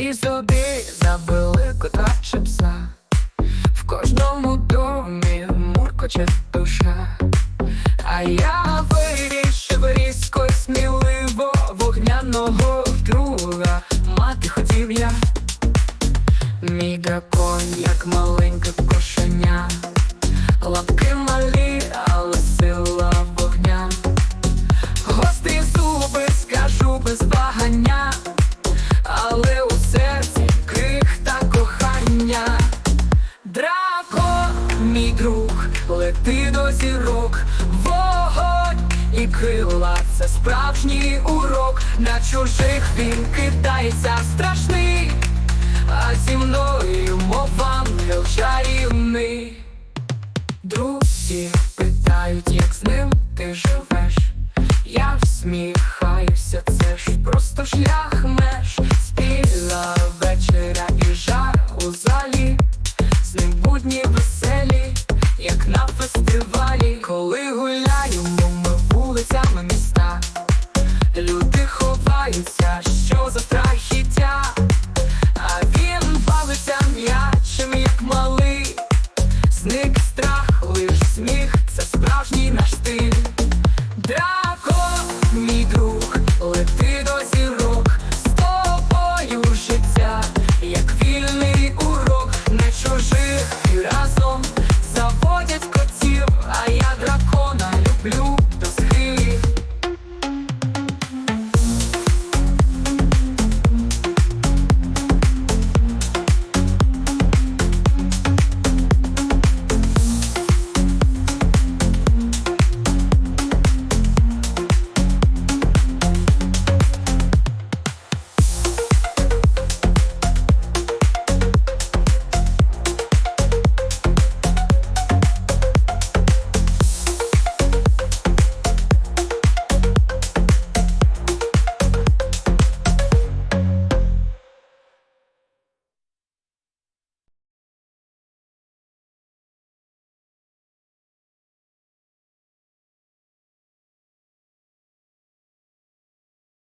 Всі сюди забили кота чи пса, в кожному домі муркоче душа, а я вирішив різко сміливо вогняного друга мати хотів я, мій дракон, як маленька кошеня, лапки лети до зірок, вогонь і крила це справжній урок. На чужих він кидається страшний, а зі мною мов ангел чарівний. Друзі питають, як з ним ти живеш, я всміх Зник страх.